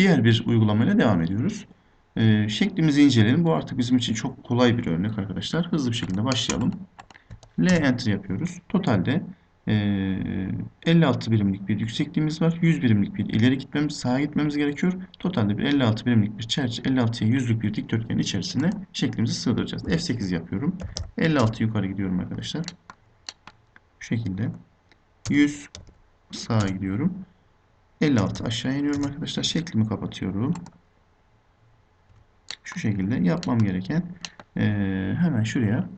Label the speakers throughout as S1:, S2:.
S1: diğer bir uygulamayla devam ediyoruz. Ee, şeklimizi inceleyelim. Bu artık bizim için çok kolay bir örnek arkadaşlar. Hızlı bir şekilde başlayalım. L enter yapıyoruz. Totalde ee, 56 birimlik bir yüksekliğimiz var. 100 birimlik bir ileri gitmemiz, sağa gitmemiz gerekiyor. Totalde bir 56 birimlik bir çerçeve, 56'ya 100'lük bir dikdörtgenin içerisine şeklimizi sığdıracağız. F8 yapıyorum. 56 yukarı gidiyorum arkadaşlar. Bu şekilde. 100 sağa gidiyorum. 56 aşağı iniyorum arkadaşlar. Şeklimi kapatıyorum. Şu şekilde yapmam gereken ee, hemen şuraya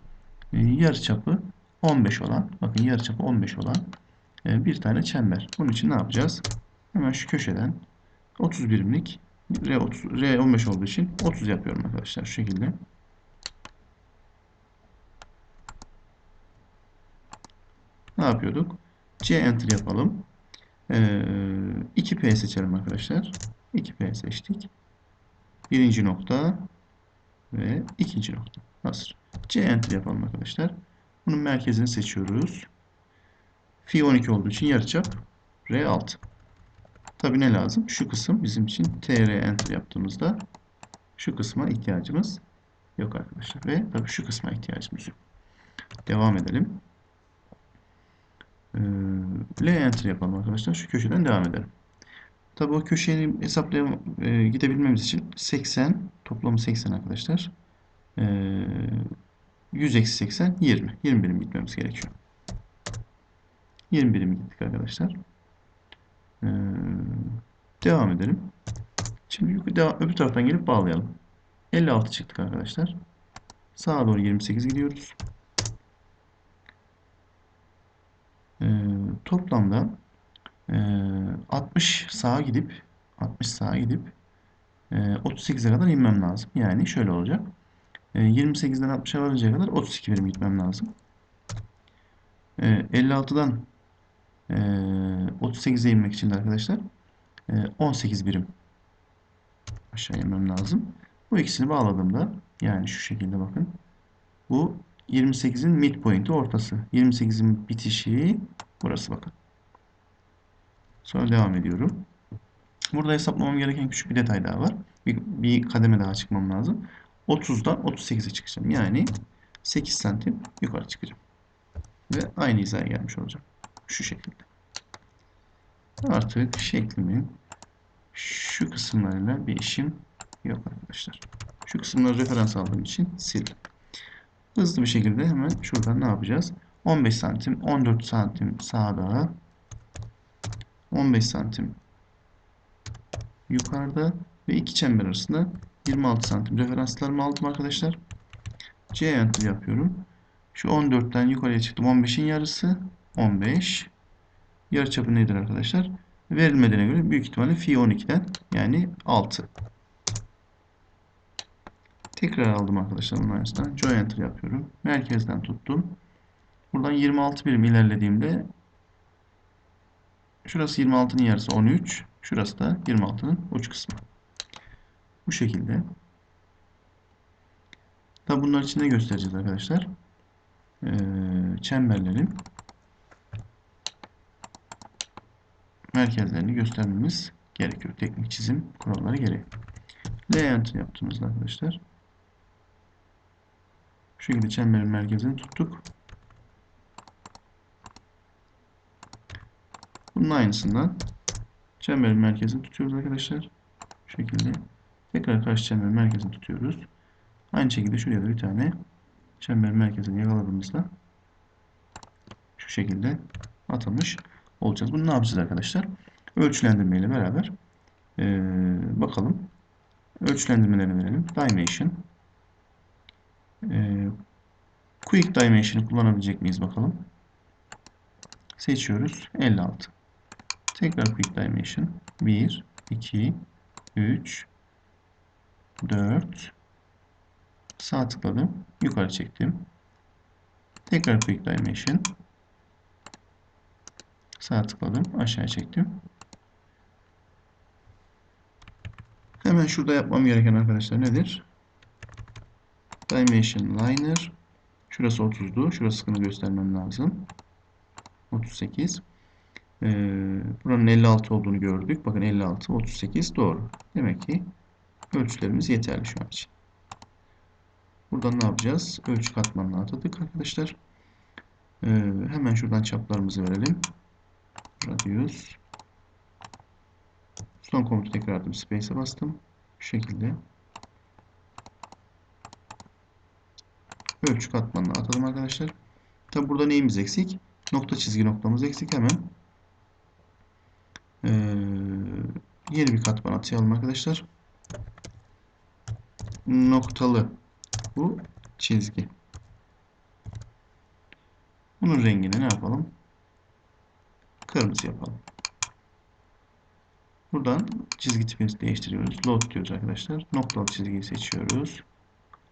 S1: e, yarıçapı 15 olan bakın yarıçapı 15 olan e, bir tane çember. Bunun için ne yapacağız? Hemen şu köşeden 30 birimlik R30, R15 olduğu için 30 yapıyorum arkadaşlar şu şekilde. Ne yapıyorduk? C enter yapalım. Ee, 2P seçelim arkadaşlar. 2P seçtik. Birinci nokta ve ikinci nokta. Hazır. C enter yapalım arkadaşlar. Bunun merkezini seçiyoruz. Fi 12 olduğu için yarıçap R6. Tabi ne lazım? Şu kısım bizim için TR enter yaptığımızda şu kısma ihtiyacımız yok arkadaşlar. Ve tabi şu kısma ihtiyacımız yok. Devam edelim. Ee, L enter yapalım arkadaşlar. Şu köşeden devam edelim. Tabi o köşeyi hesaplayam e, gidebilmemiz için 80 toplamı 80 arkadaşlar. E, 100 eksi 80 20. 20 birim gitmemiz gerekiyor. 20 birim gittik arkadaşlar. Ee, devam edelim. Şimdi devam, öbür taraftan gelip bağlayalım. 56 çıktık arkadaşlar. Sağa doğru 28 gidiyoruz. Ee, toplamda e, 60 sağa gidip 60 sağa gidip e, 38'e kadar inmem lazım. Yani şöyle olacak. 28'den 60'a varıncaya kadar 32 birim gitmem lazım. 56'dan 38'e inmek için de arkadaşlar 18 birim aşağı inmem lazım. Bu ikisini bağladığımda yani şu şekilde bakın. Bu 28'in midpoint'i ortası. 28'in bitişi burası bakın. Sonra devam ediyorum. Burada hesaplamam gereken küçük bir detay daha var. Bir, bir kademe daha çıkmam lazım. 30'dan 38'e çıkacağım. Yani 8 santim yukarı çıkacağım. Ve aynı hizaya gelmiş olacağım. Şu şekilde. Artık şeklimin şu kısımlarıyla bir işim yok arkadaşlar. Şu kısımları referans aldığım için sildim. Hızlı bir şekilde hemen şuradan ne yapacağız? 15 santim, 14 santim sağda, 15 santim yukarıda ve iki çember arasında 26 santim referanslarımı aldım arkadaşlar. C enter yapıyorum. Şu 14'ten yukarıya çıktım. 15'in yarısı 15. Yarıçapı nedir arkadaşlar? Verilmediğine göre büyük ihtimalle fi 12'den yani 6. Tekrar aldım arkadaşlar bunun arasından. Join enter yapıyorum. Merkezden tuttum. Buradan 26 birim ilerlediğimde şurası 26'nın yarısı 13. Şurası da 26'nın uç kısmı. Bu şekilde. Tabi bunlar için ne göstereceğiz arkadaşlar? Ee, çemberlerin merkezlerini göstermemiz gerekiyor. Teknik çizim kuralları gereği. L enter yaptığımızda arkadaşlar şu şekilde çemberin merkezini tuttuk. Bunun aynısından çemberin merkezini tutuyoruz arkadaşlar. Şu şekilde tekrar karşı çemberin merkezini tutuyoruz. Aynı şekilde şuraya da bir tane çemberin merkezini yakaladığımızda şu şekilde atamış olacağız. Bunu ne yapacağız arkadaşlar? Ölçülendirme ile beraber ee, bakalım. Ölçülendirmelerini verelim. Dimension. Ee, Quick Dimension'ı kullanabilecek miyiz bakalım. Seçiyoruz. 56. Tekrar Quick Dimension. 1, 2, 3, 4, sağ tıkladım. Yukarı çektim. Tekrar Quick Dimension. Sağ tıkladım. Aşağı çektim. Hemen şurada yapmam gereken arkadaşlar nedir? Dimension Liner. Şurası 30'du. Şurası sıkını göstermem lazım. 38. Ee, buranın 56 olduğunu gördük. Bakın 56, 38 doğru. Demek ki ölçülerimiz yeterli şu an için. Buradan ne yapacağız? Ölçü katmanına atadık arkadaşlar. Ee, hemen şuradan çaplarımızı verelim. Radius. Son komutu tekrar ettim. Space'e bastım. Şu şekilde. Ölçü katmanına atadım arkadaşlar. Tabi burada neyimiz eksik? Nokta çizgi noktamız eksik. Hemen ee, yeni bir katman atayalım arkadaşlar. Noktalı bu çizgi. Bunun rengini ne yapalım? Kırmızı yapalım. Buradan çizgi tipini değiştiriyoruz. Load diyoruz arkadaşlar. Noktalı çizgiyi seçiyoruz.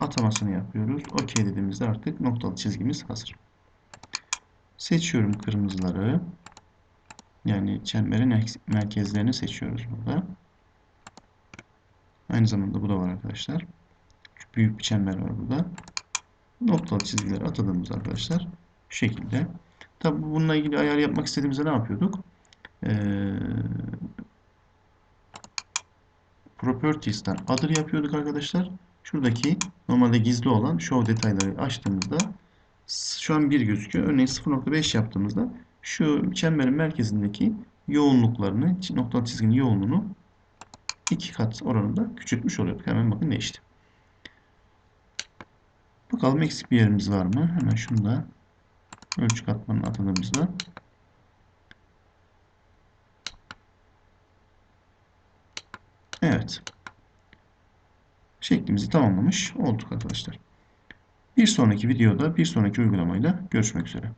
S1: Atamasını yapıyoruz. OK dediğimizde artık noktalı çizgimiz hazır. Seçiyorum kırmızıları. Yani çemberin merkezlerini seçiyoruz burada. Aynı zamanda bu da var arkadaşlar. Büyük bir çember var burada. Noktalı çizgileri atadığımız arkadaşlar şu şekilde. Tabi bununla ilgili ayar yapmak istediğimizde ne yapıyorduk? Ee, Properties'ten other yapıyorduk arkadaşlar. Şuradaki normalde gizli olan show detayları açtığımızda şu an 1 gözüküyor. Örneğin 0.5 yaptığımızda şu çemberin merkezindeki yoğunluklarını, noktalı çizginin yoğunluğunu iki kat oranında küçültmüş oluyorduk. Hemen bakın değişti. Bakalım eksik bir yerimiz var mı? Hemen şunu da ölçü katmanına atadığımızda Evet. Şeklimizi tamamlamış olduk arkadaşlar. Bir sonraki videoda bir sonraki uygulamayla görüşmek üzere.